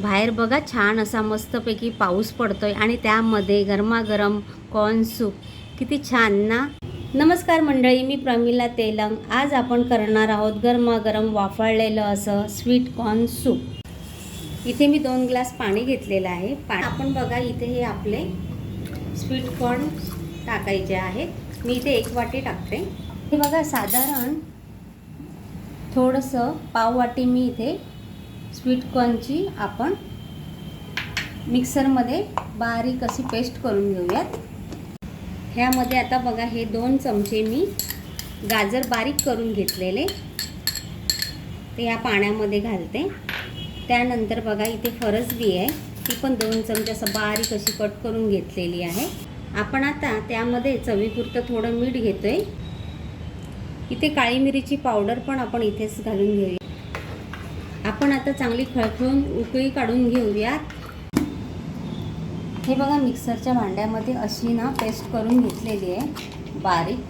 बाहेर बघा छान असा मस्तपैकी पाऊस पडतो आहे आणि त्यामध्ये गरमागरम कॉर्न सूप किती छान ना? नमस्कार मंडळी मी प्रमिला तेलंग. आज आपण करणार आहोत गरमागरम वाफळलेलं असं स्वीट कॉर्न सूप इथे मी दोन ग्लास पाणी घेतलेलं आहे. पा आपण बघा इथे हे आपले स्वीट कॉर्न टाकायचे आहेत. मी इथे एक वाटी टाकते. हे बघा साधारण थोडंसं पाव वाटी मी इथे स्वीट कॉर्नची आपण मिक्सरमध्ये बारीक अशी पेस्ट करून घेऊयात. ह्यामध्ये आता बघा हे दोन चमचे मी गाजर बारीक करून घेतलेले. ते ह्या पाण्यामध्ये घालते. त्यानंतर बघा इथे फरसबी आहे. ती पण दोन चमचे असं बारीक अशी कट करून घेतलेली आहे. आपण आता त्यामध्ये चवीपुरतं थोडं मीठ घेतोय. इथे काळी मिरीची पावडर पण आपण इथेच घालून घेऊया. आपण आता चांगली खळखळून उकळी काढून घेऊयात. हे बघा मिक्सरच्या भांड्यामध्ये अशी ना पेस्ट करून घेतलेली आहे बारीक.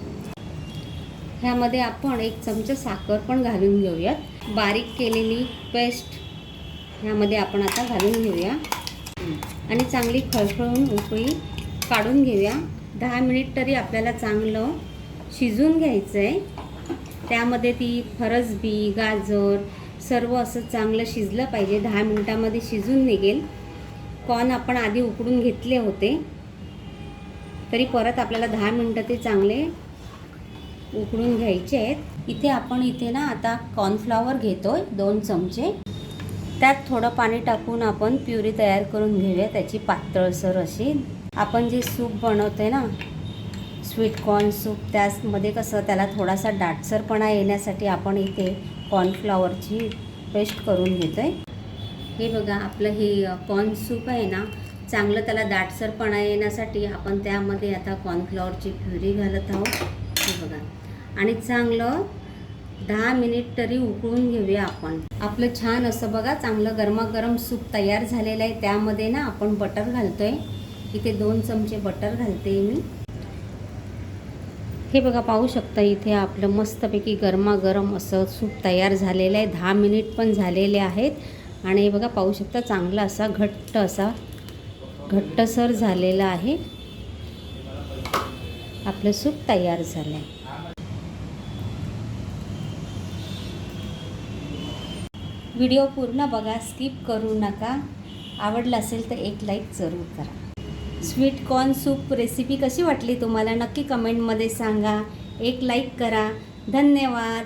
ह्यामध्ये आपण एक चमचा साखर पण घालून घेऊयात. बारीक केलेली पेस्ट ह्यामध्ये आपण आता घालून घेऊया. आणि चांगली खळखळून उकळी काढून घेऊया. दहा मिनिट तरी आपल्याला चांगलं शिजून घ्यायचं आहे त्यामध्ये ती फरसबी गाजर सर्व असं चांगलं शिजलं पाहिजे. दहा मिनटामध्ये शिजून निघेल. कॉर्न आपण आधी उकडून घेतले होते. तरी परत आपल्याला दहा मिनटं ते चांगले उकडून घ्यायचे आहेत. इथे आपण इथे ना आता कॉर्नफ्लॉवर घेतो आहे दोन चमचे. त्यात थोडं पाणी टाकून आपण प्युरी तयार करून घेऊया. त्याची पातळसर अशी. आपण जे सूप बनवते ना स्वीट कॉर्न सूप त्यामध्ये कसं त्याला थोडासा दाटसरपणा येण्यासाठी आपण इथे कॉर्नफ्लॉवरची पेस्ट करून घेतो आहे हे बघा आपलं हे कॉर्न सूप आहे ना चांगलं त्याला दाटसरपणा येण्यासाठी आपण त्यामध्ये आता कॉर्नफ्लॉवरची प्युरी घालत आहोत. हे बघा. आणि चांगलं दहा मिनिट तरी उकळून घेऊया आपण. आपलं छान असं बघा चांगलं गरमागरम सूप तयार झालेलं आहे. त्यामध्ये ना आपण बटर घालतो आहे इथे दोन चमचे बटर घालते मी. हे बघा पाहू शकता इथे आपलं मस्तपैकी गरमागरम असं सूप तयार झालेलं आहे. दहा मिनिट पण झालेले आहेत. आणि हे बघा पाहू शकता चांगला असा घट्ट असा घट्टसर झालेला आहे. आपलं सूप तयार झालं आहे. व्हिडिओ पूर्ण बघा स्किप करू नका. आवडला असेल तर एक लाईक जरूर करा. स्वीट कॉर्न सूप रेसिपी कशी वाटली तुम्हाला नक्की कमेंटमध्ये सांगा. एक लाईक करा. धन्यवाद.